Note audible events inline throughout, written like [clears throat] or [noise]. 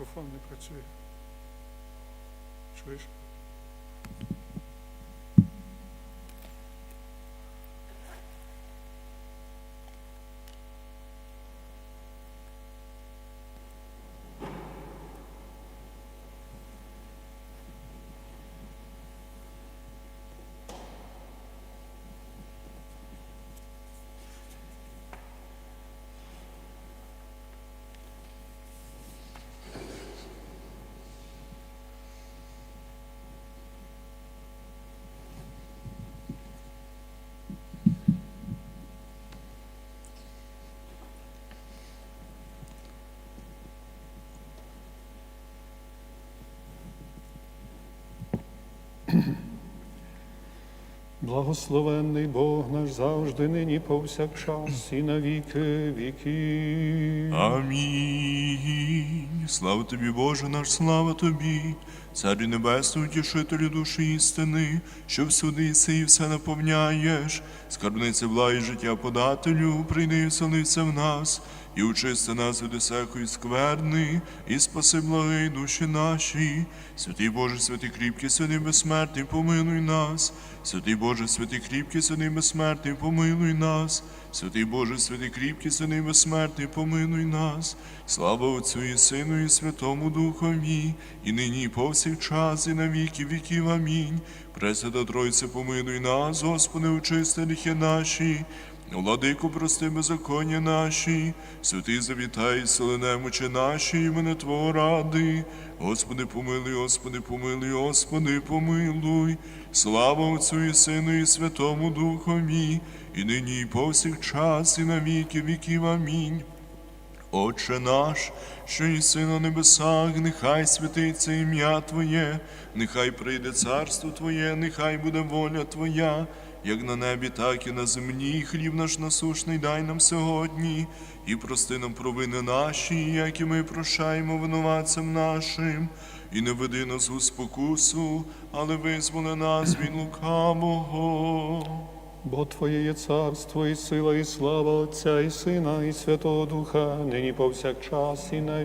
Мікрофон не працює. Чуєш? Благословенний Бог наш завжди, нині повсякчас і на віки. Амінь. Слава тобі, Боже наш, слава тобі, Царю Небесний, утішителю душі істини, що всюди єси і все наповняєш, скарбниця благі життя подателю, прийди і вселися в нас, і очисти нас від усякої скверни, і спаси благої душі наші. Святий Боже, святий кріпкий, святий безсмертний, помилуй нас. Святий Боже, святий кріпкий, святий безсмертний, помилуй нас. Святий Боже, святий кріпкий, святий безсмертний, помилуй нас. Слава Отцю і Сину, і Святому Духові, і нині, і повсякчас, і на віки віків. Амінь. Пресвята Тройце, помилуй нас, Господи, очисти гріхи наші. Владику, прости беззаконня наші, святий завітай, немочі наші, імени Твого ради. Господи, помилуй, Господи, помилуй, Господи, помилуй. Слава Отцю і Сину, і Святому Духові, і нині, і повсякчас, і на віки віків. Амінь. Отче наш, що єси на небесах, нехай святиться ім'я Твоє, нехай прийде царство Твоє, нехай буде воля Твоя, як на небі, так і на землі. Хліб наш насушний дай нам сьогодні, і прости нам провини наші, як і ми прощаємо винуватцям нашим, і не веди нас у спокусу, але визволи нас від лукавого. Бо Твоє є царство, і сила, і слава Отця, і Сина, і Святого Духа, нині повсякчас, і на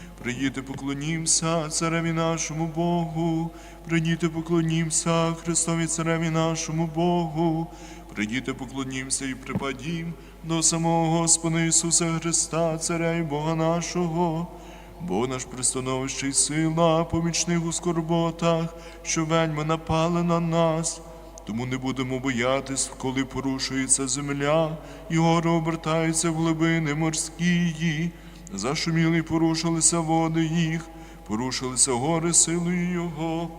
Прийдіте, поклонімся цареві нашому Богу, прийдіте, поклонімся Христові цареві нашому Богу, прийдіте, поклонімся і припадім до самого Господа Ісуса Христа, Царя і Бога нашого. Бо наш пристановище й сила, помічних у скорботах, що вельми напали на нас. Тому не будемо боятись, коли порушується земля, і гори обертаються в глибини морські. Зашуміли порушилися води їх, порушилися гори силою Його.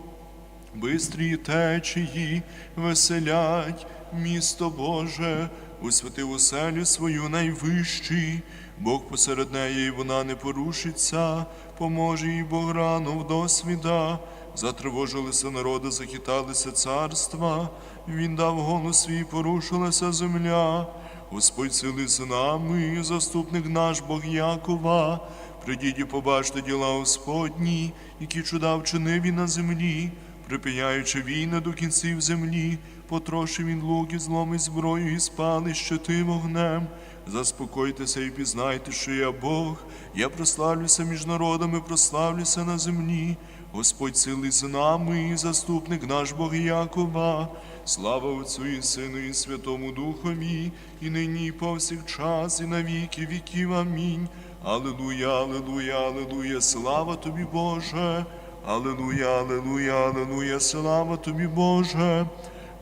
Бистрі течії веселять місто Боже, усвятив оселю свою найвищий, Бог посеред неї, вона не порушиться, поможе їй Бог рано в досвіда. Затривожилися народи, захиталися царства, він дав голос свій, порушилася земля. Господь сили з нами, заступник наш Бог Якова. Придіть і побачте діла Господні, які чуда вчинив на землі, припиняючи війни до кінців землі, потрошив він лук і злом зброю, і спали щити вогнем. Заспокойтеся і пізнайте, що я Бог. Я прославлюся між народами, прославлюся на землі. Господь сили з нами, і заступник наш Бог Якова. Слава Отцю і Сину, і Святому Духові, і нині, і повсякчас, і на віки віків. Амінь. Аллилуйя, аллилуйя, аллилуйя, слава тобі, Боже. Аллилуйя, аллилуйя, аллилуйя, слава тобі, Боже.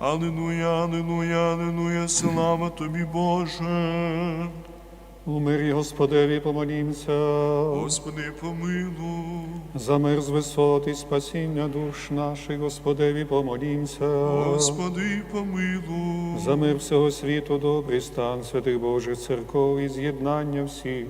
Аллилуйя, аллилуйя, аллилуйя, слава тобі, Боже. У мирі Господеві помолімся. Господи, помилуй. За мир з висот і спасіння душ наших, Господеві помолімся. Господи, помилуй. За мир всього світу, добрий стан святих Божих церков і з'єднання всіх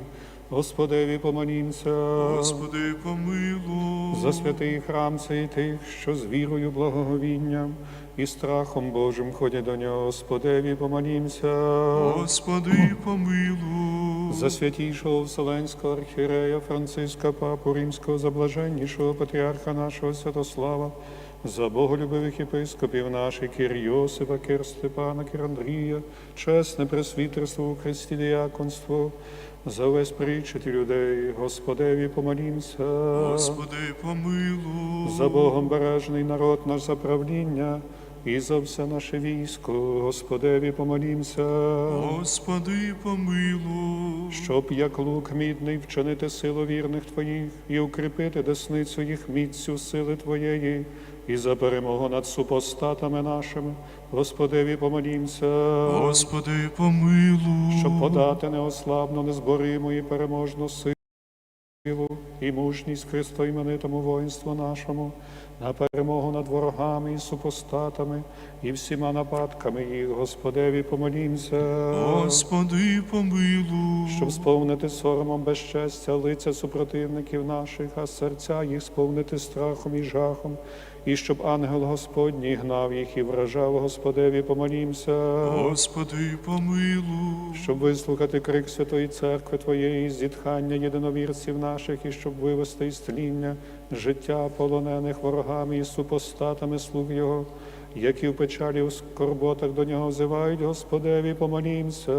Господеві помолімся. Господи, помилуй. За святий храм цей тих, що з вірою, благоговінням і страхом Божим ходять до нього, Господеві помолімся. Господи, помилуй. За святійшого Вселенського архірея Франциска Папу Римського, за блаженнішого патріарха нашого Святослава, за боголюбивих єпископів наших Кир Йосипа, Кир Степана, Кир Андрія, чесне пресвітерство у Христі діяконство, за весь причет людей, Господеві помолімся. Господи, помилуй. За Богом бережний народ наш за правління і за все наше військо, Господеві помолімся. Господи, помилуй. Щоб як лук мідний вчинити силу вірних Твоїх і укріпити десницю їх міцю сили Твоєї, і за перемогу над супостатами нашими, Господеві помолімся, Господи, помилуй. щоб подати неослабну, незбориму і переможну силу і мужність Христо іменитому воїнству нашому, на перемогу над ворогами і супостатами, і всіма нападками їх, Господеві помолімся. Господи, помилуй. щоб сповнити соромом безчестя лиця супротивників наших, а серця їх сповнити страхом і жахом, і щоб ангел Господній гнав їх і вражав Господеві, помолімся, Господи, помилуй. щоб вислухати крик Святої Церкви Твоєї, зітхання єдиновірців наших, і щоб вивести із тління життя полонених ворогами і супостатами слуг Його, які в печалі у скорботах до нього взивають, Господеві, помолімся.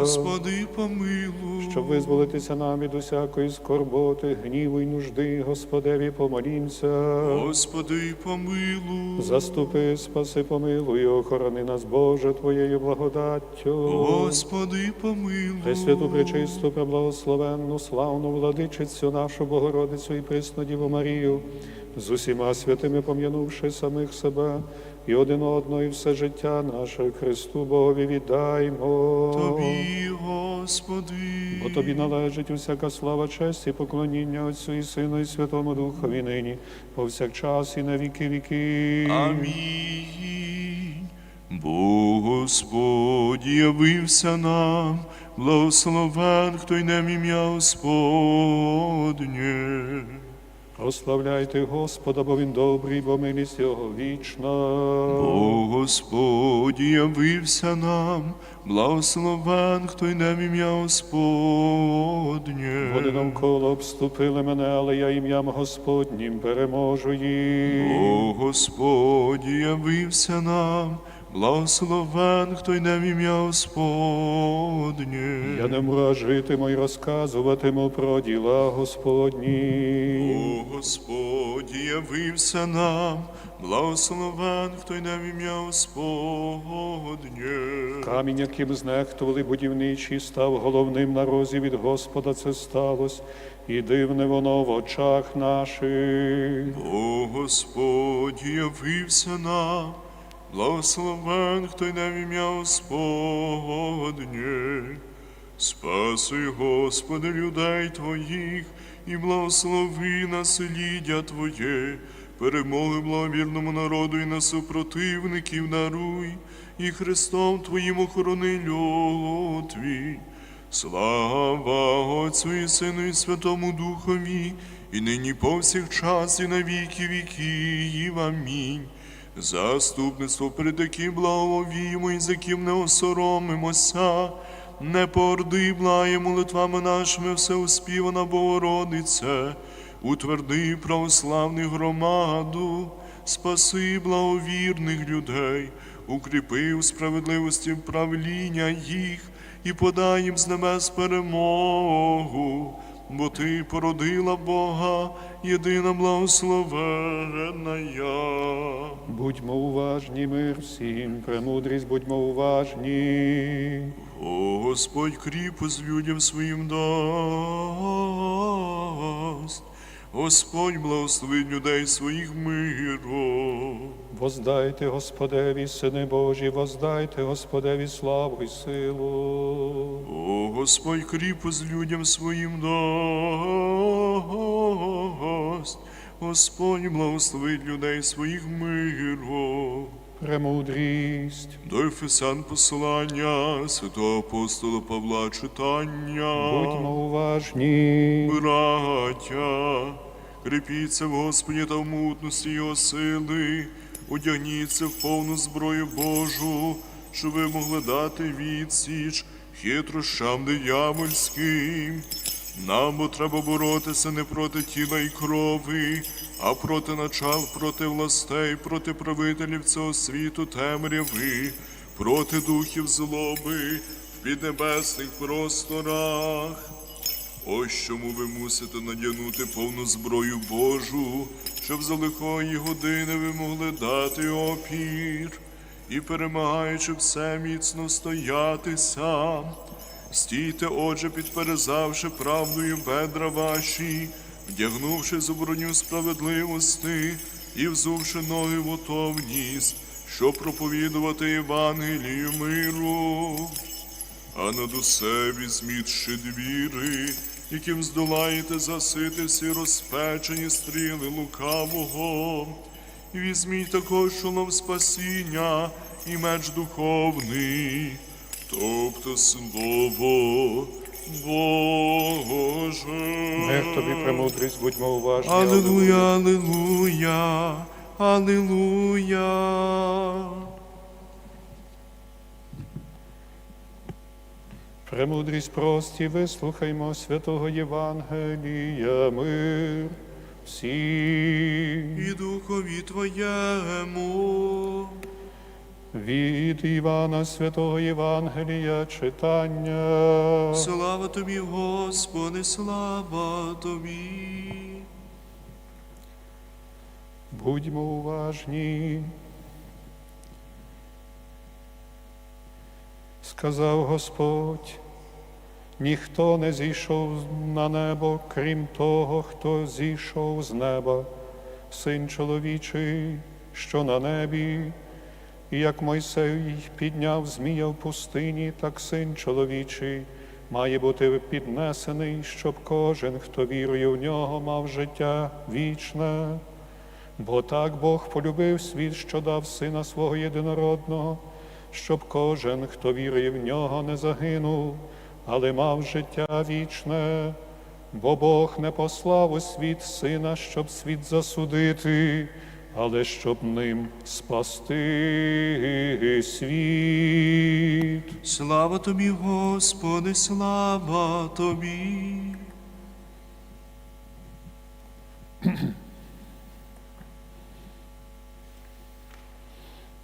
Господи, помилуй. Щоб визволитися нам від усякої скорботи, гніву й нужди, Господеві помолімся. Господи, помилуй. Заступи, спаси, помилуй, охорони нас, Боже, Твоєю благодаттю. Господи, помилуй. Пресвяту, пречисту, преблагословенну, славну владичицю нашу Богородицю і присну Діву Марію, з усіма святими пом'янувши самих себе і один одного, і все життя наше Христу Богові віддаймо. Тобі, Господи. Бо тобі належить усяка слава, честь і поклоніння Отцю і Сину і Святому Духові нині, повсякчас і на віки віки. Амінь. Бог Господь явився нам, благословен, хто й нем ім'я Господнє. Прославляйте Господа, бо Він добрий, бо милість Його вічна. Бог Господь явився нам, благословен, хто й нем ім'я Господнє. Вони навколо обступили мене, але я ім'ям Господнім переможу їх. О Господь явився нам, благословен, хто й не в ім'я Господнє. Я не мру, житиму й розказуватиму про діла Господні. О Господь явився нам, благословен, хто й не в ім'я Господнє. Камінь, яким знехтували будівничі, став головним на розі від Господа це сталось, і дивне воно в очах наших. О Господь явився нам, благословен, хто й не в ім'я Господнє. Спаси, Господи, людей Твоїх, і благослови населіддя Твоє, перемоги благовірному народу і на супротивників даруй, і Христом Твоїм охорони люд Твій. Слава Отцю і Сину і Святому Духові, і нині повсякчас, і на віки віків. Амінь. Заступництво перед яким благовіємо, і з яким не осоромимося, не порди благає молитвами нашими всеуспівана Богородице, утверди православних громаду, спаси благовірних людей, укріпи у справедливості правління їх і подай їм з небес перемогу, бо ти породила Бога, єдина благословенна я. Будьмо уважні, ми всім, премудрість, будьмо уважні. О, Господь кріпость людям своїм дасть. Господь благословить людей своїх миром. Воздайте Господеві, сини Божі, воздайте Господеві славу і силу. О, Господь кріпость людям своїм дасть. Господь благословить людей своїх миром. Премудрість. До Ефесян послання святого апостола Павла читання. Будьмо уважні. Браття, кріпіться в Господі та в мутності Його сили, одягніться в повну зброю Божу, щоб ви могли дати відсіч хитрощам диявольським. Нам треба боротися не проти тіла і крови, а проти начал, проти властей, проти правителів цього світу темряви, проти духів злоби в піднебесних просторах. Ось чому ви мусите надягнути повну зброю Божу, щоб за лихої години ви могли дати опір і, перемагаючи все, міцно стоятися. Стійте, отже, підперезавши правдою бедра ваші, вдягнувши зоброню справедливості і взувши ноги в готовність, щоб проповідувати Євангелію миру. А над усе візьміть щит віри, яким здолаєте засити всі розпечені стріли лукавого. І візьміть також шолом спасіння і меч духовний, тобто слово Боже. Мир тобі премудрість, будьмо уважні. Аллилуйя, аллилуйя, аллилуйя. Премудрість прості, вислухаймо святого Євангелія, мир всім. І духові твоєму. Від Івана Святого Євангелія читання. Слава тобі, Господи, слава тобі. Будьмо уважні. Сказав Господь, ніхто не зійшов на небо, крім того, хто зійшов з неба, син чоловічий, що на небі, і як Мойсей підняв змія в пустині, так син чоловічий має бути піднесений, щоб кожен, хто вірує в нього, мав життя вічне. Бо так Бог полюбив світ, що дав сина свого єдинородного, щоб кожен, хто вірує в нього, не загинув, але мав життя вічне. Бо Бог не послав у світ сина, щоб світ засудити, але щоб ним спасти світ. Слава тобі, Господи, слава тобі.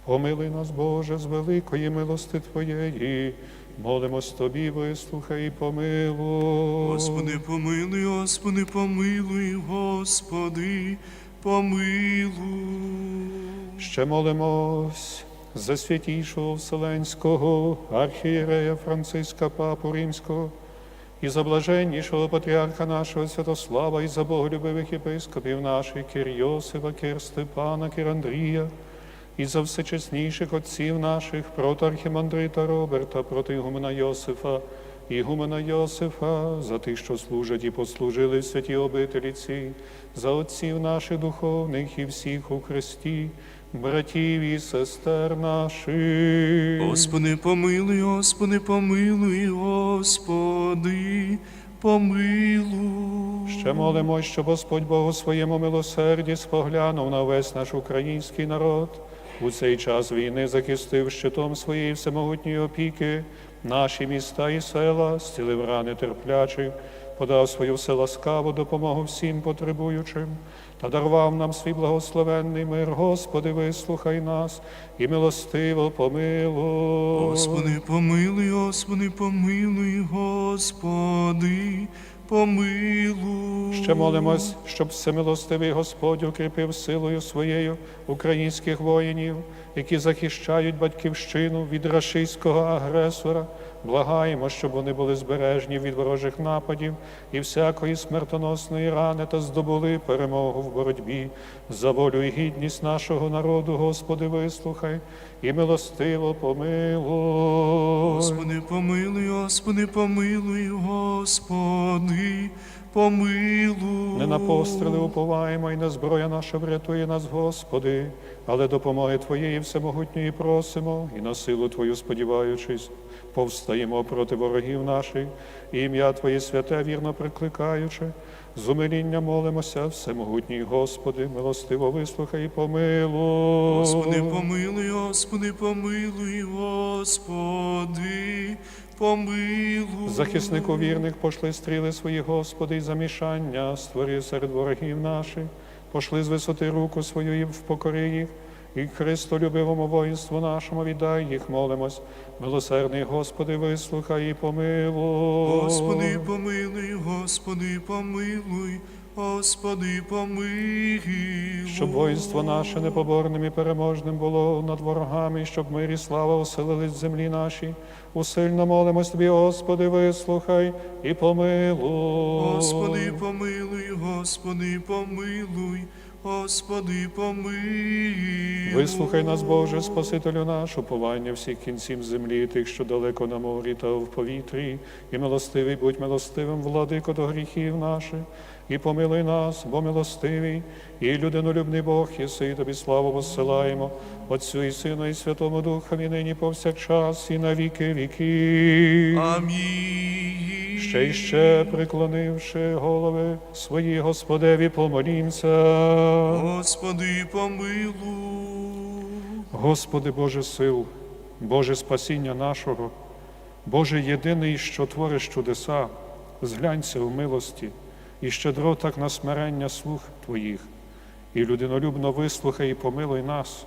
Помили нас, Боже, з великої милости Твоєї, молимось Тобі, вислухай і помилуй. Господи, помилуй, Господи, помилуй, Господи, помилуй. Ще молимось за святійшого Вселенського архієрея Франциска Папу Римського і за блаженнішого патріарха нашого Святослава, і за боголюбивих єпископів наших Кир Йосифа, Кир Степана, Кир Андрія, і за всечесніших отців наших проти архімандрита Роберта, проти Ігумена Йосифа, Ігумена Йосифа, за тих, що служать і послужили в святій обителі ці, за отців наших духовних і всіх у Христі, братів і сестер наших. Господи, помилуй, Господи, помилуй, Господи, помилуй. Ще молимо, щоб Господь Бог у своєму милосерді споглянув на весь наш український народ. У цей час війни захистив щитом своєї всемогутньої опіки наші міста і села, зцілив рани терплячих, подав свою вселаскаву допомогу всім потребуючим та дарував нам свій благословенний мир. Господи, вислухай нас і милостиво помилуй. Господи, помилуй, Господи, помилуй, Господи, помилуй. Ще молимось, щоб всемилостивий Господь укріпив силою своєю українських воїнів, які захищають батьківщину від рашистського агресора. Благаємо, щоб вони були збережені від ворожих нападів і всякої смертоносної рани та здобули перемогу в боротьбі за волю і гідність нашого народу. Господи, вислухай і милостиво помилуй. Господи, помилуй, Господи, помилуй, Господи, помилуй. Не на постріли уповаємо, і не зброя наша врятує нас, Господи, але допомоги Твоєї всемогутньої просимо, і на силу Твою сподіваючись, повстаємо проти ворогів наших, і ім'я Твоє святе вірно прикликаючи, з умиління молимося, всемогутній Господи, милостиво вислухай і помилуй. Господи, помилуй, Господи, помилуй, Господи, помилуй. Захиснику вірних пошли стріли свої, Господи, і замішання створи серед ворогів наших, пошли з висоти руку свою і впокори їх, і Христолюбивому воїнству нашому віддай їх, молимось. Милосердний Господи, вислухай і помилуй. Господи, помилуй, Господи, помилуй, Господи, помилуй. Щоб воїнство наше непоборним і переможним було над ворогами, щоб мир і слава оселились в землі нашій. Усильно молимось Тобі, Господи, вислухай і помилуй. Господи, помилуй, Господи, помилуй, Господи, помилуй. Вислухай нас, Боже, Спасителю наш, уповання всіх кінців землі, тих, що далеко на морі та в повітрі, і милостивий, будь милостивим, владико до гріхів наших, і помилуй нас, бо милостивий, і людинолюбний Бог, єси, і тобі славу посилаємо, Отцю і Сину, і Святому Духові, нині повсякчас, і на віки віків. Амінь. Ще й ще, приклонивши голови свої, Господеві, помолімся. Господи, помилуй. Господи Боже сил, Боже спасіння нашого, Боже єдиний, що твориш чудеса, зглянься у милості і щедро так на смирення слух Твоїх, і людинолюбно вислухай і помилуй нас,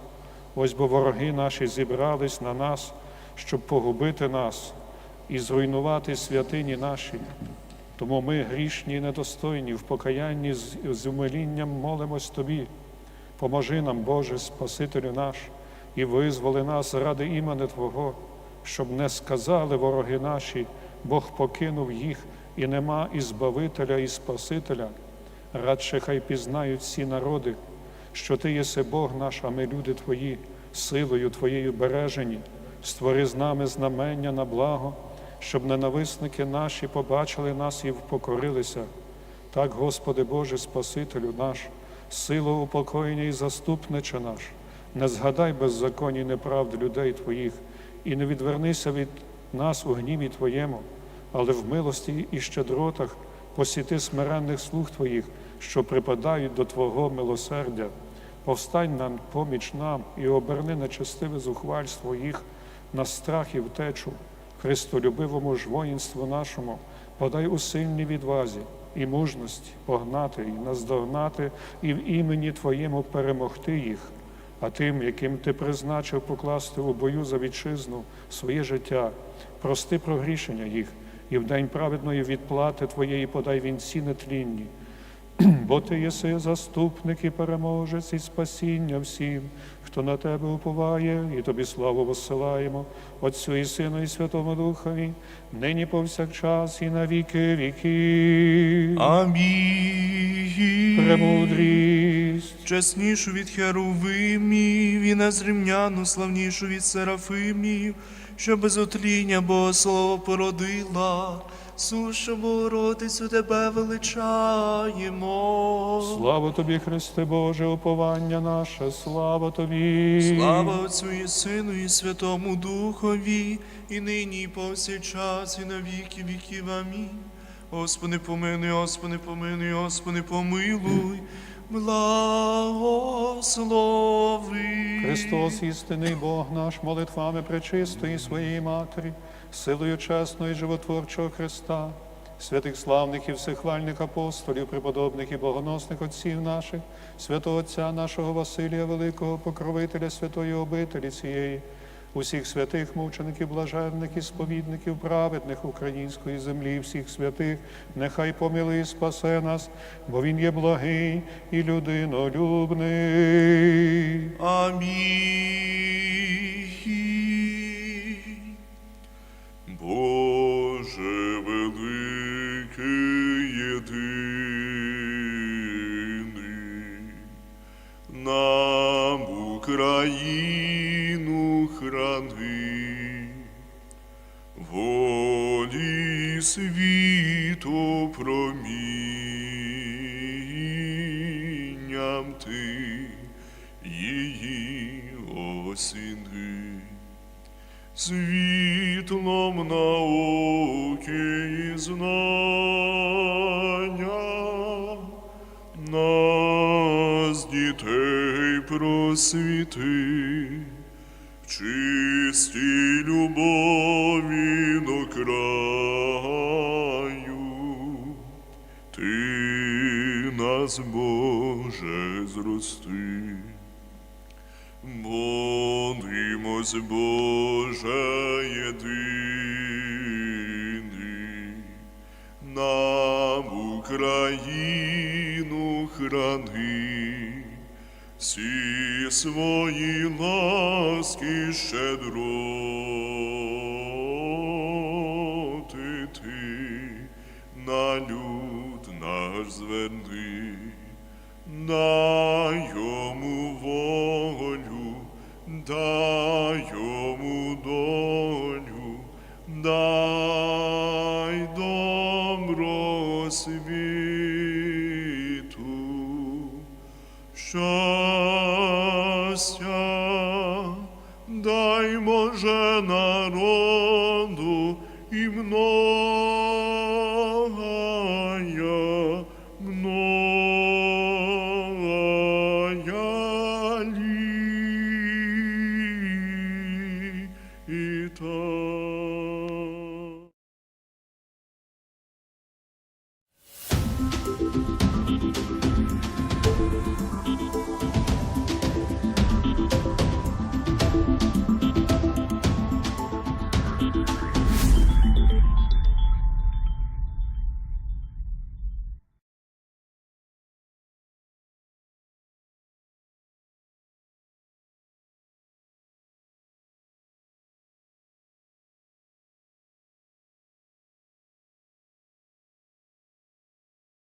ось бо вороги наші зібрались на нас, щоб погубити нас і зруйнувати святині наші. Тому ми, грішні і недостойні, в покаянні з, умилінням молимось Тобі. Поможи нам, Боже, Спасителю наш, і визволи нас ради імени Твого, щоб не сказали вороги наші, Бог покинув їх, і нема і Збавителя, і Спасителя. Радше хай пізнають всі народи, що Ти єси Бог наш, а ми люди Твої, силою Твоєю бережені, створи з нами знамення на благо, щоб ненависники наші побачили нас і впокорилися. Так, Господи Боже, Спасителю наш, силу упокоєння і заступниче наш, не згадай беззаконні неправд людей Твоїх, і не відвернися від нас у гніві Твоєму, але в милості і щедротах посіти смиренних слуг Твоїх, що припадають до Твого милосердя. Повстань нам поміч нам і оберни нечестиве зухвальство їх на страх і втечу, Христолюбивому ж воїнству нашому, подай у сильній відвазі і мужності погнати і наздогнати, і в імені Твоєму перемогти їх, а тим, яким ти призначив покласти у бою за вітчизну своє життя, прости прогрішення їх, і в день праведної відплати Твоєї подай вінці нетлінні. [clears throat] Бо ти єси заступник і переможець і спасіння всім, хто на тебе уповає, і тобі славу воссилаємо, Отцю і Сину, і Святому Духові, нині повсякчас, і на віки віки. Амінь. Премудрість, Чеснішу від херувимів і незрівняну славнішу від серафимів, що без отління Богослово породила, сушу Богородицю тебе величаємо. слава тобі, Христе Боже, уповання наше, слава тобі. Слава Отцю і Сину, і Святому Духові, і нині, і повсякчас, і на віки віків. Амінь. Господи, помилуй, Господи, помилуй, Господи, помилуй, благослови. Христос, істинний Бог наш, молитвами пречистої своєї Матері, силою чесного і животворчого Христа, святих славних і всехвальних апостолів, преподобних і богоносних отців наших, святого Отця нашого Василія Великого, покровителя святої обителі цієї, усіх святих мучеників, блаженних і сповідників, праведних української землі, всіх святих, нехай помили і спасе нас, бо Він є благий і людинолюбний. Амінь. Її осіни. Світлом науки і знання нас дітей просвіти, в чистій любові до краю. Ти нас, Боже, зрости. Молимось, Боже єдиний, нам Україну храни, всі свої ласки щедроти ти на люд наш зверни дай йому дай